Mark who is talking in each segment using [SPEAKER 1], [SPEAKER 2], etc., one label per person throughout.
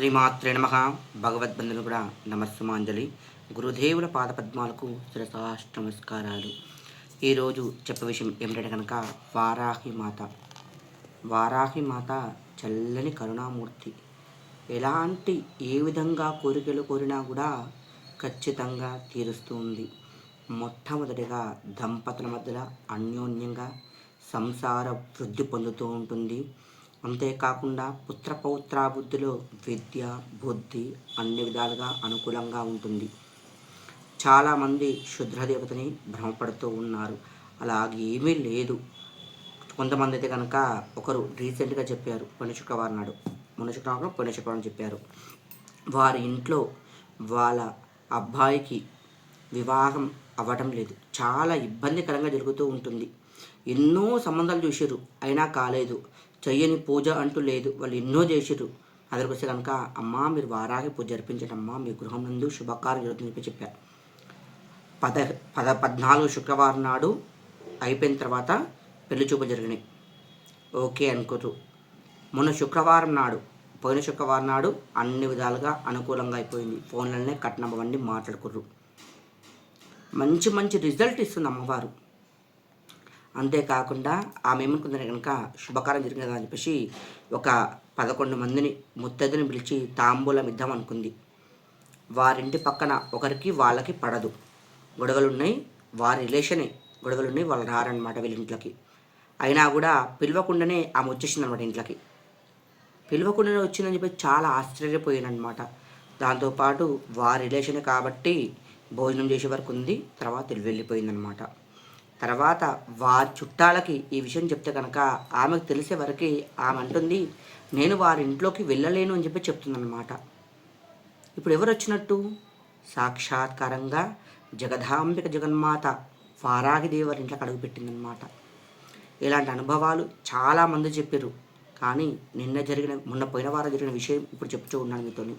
[SPEAKER 1] శ్రీమాత్రే నమ. భగవద్బంధులు కూడా నమస్సుమాంజలి. గురుదేవుల పాదపద్మాలకు శిరసాష్ట నమస్కారాలు. ఈరోజు చెప్పే విషయం ఏమిటంటే కనుక వారాహి మాత. వారాహి మాత చల్లని కరుణామూర్తి. ఎలాంటి ఏ విధంగా కోరికలు కోరినా కూడా ఖచ్చితంగా తీరుస్తుంది మొట్టమొదటిగా దంపతుల మధ్యలో అన్యోన్యంగా సంసార వృద్ధి పొందుతూ ఉంటుంది. అంతేకాకుండా పుత్ర పౌత్రాబుద్ధిలో విద్య బుద్ధి అన్ని విధాలుగా అనుకూలంగా ఉంటుంది. చాలామంది శుద్రదేవతని భ్రమపడుతూ ఉన్నారు. అలాగే ఏమీ లేదు. కొంతమంది అయితే కనుక ఒకరు రీసెంట్గా చెప్పారు పొన్న శుక్రవారం నాడు. మొన్న శుక్రవారం పొన్న శుక్రవారం చెప్పారు. వారి ఇంట్లో వాళ్ళ అబ్బాయికి వివాహం అవ్వటం లేదు. చాలా ఇబ్బందికరంగా జరుగుతూ ఉంటుంది. ఎన్నో సంబంధాలు చూసారు అయినా కాలేదు. చెయ్యని పూజ అంటూ లేదు. వాళ్ళు ఎన్నో చేసారు అదరికి వస్తే కనుక అమ్మా మీరు వారాగి పూజ జరిపించండి అమ్మ మీ గృహం నందు శుభకార్యం జరుగుతుందని చెప్పి చెప్పారు. పద పద పద్నాలుగు శుక్రవారం నాడు అయిపోయిన తర్వాత పెళ్ళి చూపు జరిగినాయి. ఓకే అనుకోరు మొన్న శుక్రవారం నాడు పోయిన శుక్రవారం నాడు అన్ని విధాలుగా అనుకూలంగా అయిపోయింది. ఫోన్లనే కట్నం అవన్నీ మాట్లాడుకుర్రు. మంచి మంచి రిజల్ట్ ఇస్తుంది అమ్మవారు. అంతేకాకుండా ఆమె ఏమనుకుందని కనుక శుభకారం జరిగింది కదా అని చెప్పేసి ఒక పదకొండు మందిని ముత్తైదుని పిలిచి తాంబూలం ఇద్దాం అనుకుంది. వారింటి పక్కన ఒకరికి వాళ్ళకి పడదు. గొడవలు ఉన్నాయి వారి రిలేషనే గొడవలు ఉన్నాయి వాళ్ళు రారనమాట వీళ్ళ ఇంట్లోకి. అయినా కూడా పిలవకుండానే ఆమె వచ్చేసింది అనమాట ఇంట్లోకి. పిలవకుండానే వచ్చిందని చెప్పి చాలా ఆశ్చర్యపోయానమాట దాంతోపాటు వారి రిలేషనే కాబట్టి భోజనం చేసే వరకు ఉంది తర్వాత వెళ్ళిపోయిందనమాట తర్వాత వారి చుట్టాలకి ఈ విషయం చెప్తే కనుక ఆమెకు తెలిసే వరకు ఆమె అంటుంది నేను వారి ఇంట్లోకి వెళ్ళలేను అని చెప్పి చెప్తుందన్నమాట. ఇప్పుడు ఎవరు వచ్చినట్టు సాక్షాత్కారంగా జగదాంబిక జగన్మాత వారాగిదేవి వారి ఇంట్లోకి అడుగుపెట్టిందనమాట ఇలాంటి అనుభవాలు చాలామంది చెప్పారు కానీ నిన్న జరిగిన మొన్న పోయిన వారం జరిగిన విషయం ఇప్పుడు చెప్తూ ఉన్నాను మీతోని.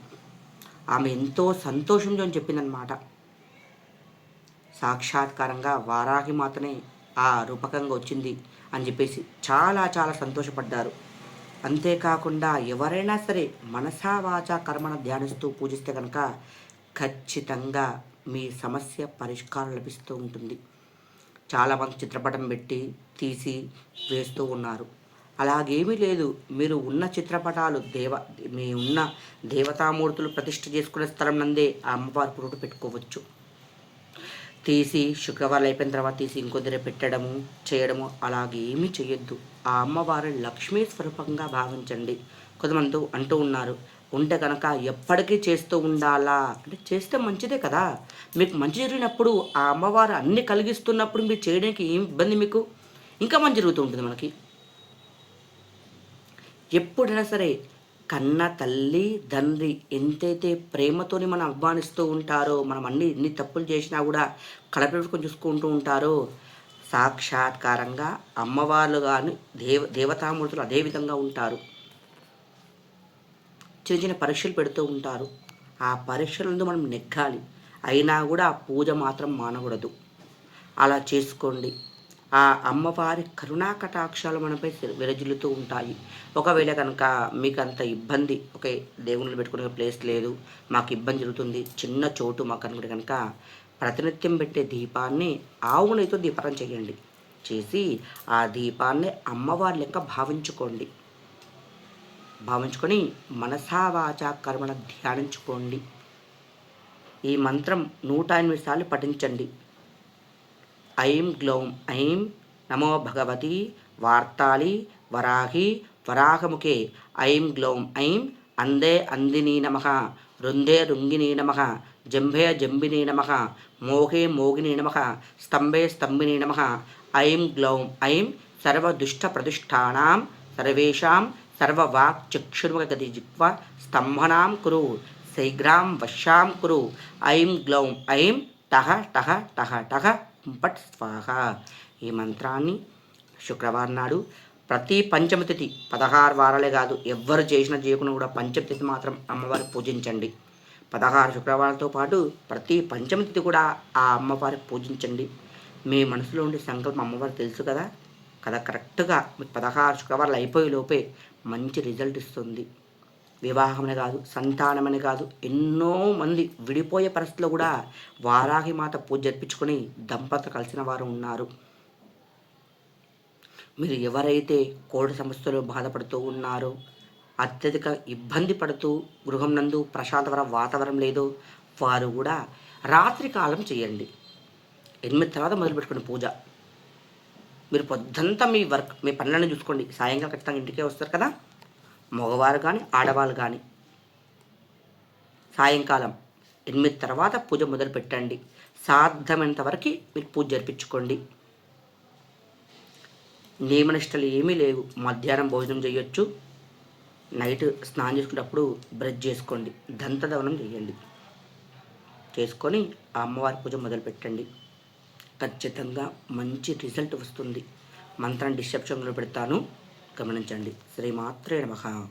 [SPEAKER 1] ఆమె ఎంతో సంతోషంతో చెప్పిందనమాట సాక్షాత్కారంగా వారాహి మాతనే ఆ రూపకంగా వచ్చింది అని చెప్పేసి చాలా చాలా సంతోషపడ్డారు. అంతేకాకుండా ఎవరైనా సరే మనసా వాచా కర్మను ధ్యానిస్తూ పూజిస్తే కనుక ఖచ్చితంగా మీ సమస్య పరిష్కారం లభిస్తూ ఉంటుంది. చాలామంది చిత్రపటం పెట్టి తీసి వేస్తూ ఉన్నారు. అలాగేమీ లేదు. మీరు ఉన్న చిత్రపటాలు దేవ మీ ఉన్న దేవతామూర్తులు ప్రతిష్ఠ చేసుకునే స్థలం నందే ఆ అమ్మవారి పురుడు పెట్టుకోవచ్చు. తీసి శుక్రవారం అయిపోయిన తర్వాత తీసి ఇంకో పెట్టడము చేయడము అలాగేమీ చేయొద్దు ఆ అమ్మవారిని లక్ష్మీ స్వరూపంగా భావించండి. కొంతమంది అంటూ ఉన్నారు ఉంటే కనుక ఎప్పటికీ చేస్తూ ఉండాలా? అంటే చేస్తే మంచిదే కదా. మీకు మంచి జరిగినప్పుడు ఆ అమ్మవారు అన్ని కలిగిస్తున్నప్పుడు మీరు చేయడానికి ఏం ఇబ్బంది మీకు? ఇంకా మంచి జరుగుతూ ఉంటుంది మనకి. ఎప్పుడైనా సరే కన్న తల్లి తండ్రి ఎంతైతే ప్రేమతోని మనం అభిమానిస్తూ ఉంటారో మనం అన్ని ఎన్ని తప్పులు చేసినా కూడా కలపెట్టుకొని చూసుకుంటూ ఉంటారో సాక్షాత్కారంగా అమ్మవార్లు కానీ దేవ దేవతామూర్తులు అదే విధంగా ఉంటారు. చిన్న చిన్న పరీక్షలు పెడుతూ ఉంటారు. ఆ పరీక్షలందు మనం నెగ్గాలి. అయినా కూడా ఆ పూజ మాత్రం మానకూడదు. అలా చేసుకోండి. ఆ అమ్మవారి కరుణా కటాక్షాలు మనపై విరజిల్లుతూ ఉంటాయి. ఒకవేళ కనుక మీకు అంత ఇబ్బంది ఒకే దేవుళ్ళు పెట్టుకునే ప్లేస్ లేదు మాకు ఇబ్బంది జరుగుతుంది చిన్న చోటు మాకు అనుకుంటే కనుక ప్రతినిత్యం పెట్టే దీపాన్ని ఆవు నెయ్యితో దీపారం చేయండి. చేసి ఆ దీపాన్ని అమ్మవారి లెక్క భావించుకోండి. భావించుకొని మనసా వాచా కర్మను ధ్యానించుకోండి. ఈ మంత్రం నూట ఎనిమిది సార్లు పఠించండి. ఐం గ్లౌం ఐం నమో భగవతి వార్తాళి వరాహి వరాహముఖే. ఐం గ్లౌం ఐం అందే అందినీ నమ రుందే రుంగినీ నమ జంభే జంబినీ నమ మోహే మోగిని నమ స్తంభే స్తంభిని నమ. ఐం గ్లౌం ఐం సర్వదుష్టప్రతిష్టానాం సర్వేషాం సర్వవాక్ చక్షుర్మగతి జిక్వ స్తంభనాం కురు శీఘ్రాం వశ్యాం కురు. ఐం గ్లౌం ఐం టహ టహ టహ టహ పట్ స్వాహ ఈ మంత్రాన్ని శుక్రవారం నాడు ప్రతి పంచమ తిథి పదహారు వారాలే కాదు ఎవ్వరు చేసిన చేయకుండా కూడా పంచమ తిథి మాత్రం అమ్మవారి పూజించండి. పదహారు శుక్రవారాలతో పాటు ప్రతి పంచమ తిథి కూడా ఆ అమ్మవారి పూజించండి. మీ మనసులో ఉండే సంకల్పం అమ్మవారు తెలుసు కదా? కదా కరెక్ట్గా మీకు పదహారు శుక్రవారాలు అయిపోయే లోపే మంచి రిజల్ట్ ఇస్తుంది. వివాహమని కాదు సంతానమని కాదు ఎన్నో మంది విడిపోయే పరిస్థితిలో కూడా వారాహి మాత పూజ జరిపించుకొని దంపతులు కలిసిన వారు ఉన్నారు. మీరు ఎవరైతే కోడి సమస్యలు బాధపడుతూ ఉన్నారో అత్యధిక ఇబ్బంది పడుతూ గృహం నందు ప్రశాంతవర వాతావరణం లేదో వారు కూడా రాత్రి కాలం చేయండి. ఎనిమిది తర్వాత మొదలు పెట్టుకుని పూజ. మీరు పొద్దంతా మీ వర్క్ మీ పనులను చూసుకోండి. సాయంకాలం ఖచ్చితంగా ఇంటికే వస్తారు కదా? మగవారు కానీ ఆడవాళ్ళు కానీ సాయంకాలం ఎనిమిది తర్వాత పూజ మొదలు పెట్టండి. సాధ్యమైనంత వరకు మీరు పూజ జరిపించుకోండి. నియమనిష్టలు ఏమీ లేవు. మధ్యాహ్నం భోజనం చేయొచ్చు. నైట్ స్నానం చేసుకునేటప్పుడు బ్రష్ చేసుకోండి. దంతదవనం చేయండి. చేసుకొని ఆ అమ్మవారి పూజ మొదలు పెట్టండి. ఖచ్చితంగా మంచి రిజల్ట్ వస్తుంది. మంత్రం డిసెప్షన్లో పెడతాను. గమనించండి. శ్రీమాత్రే నమ.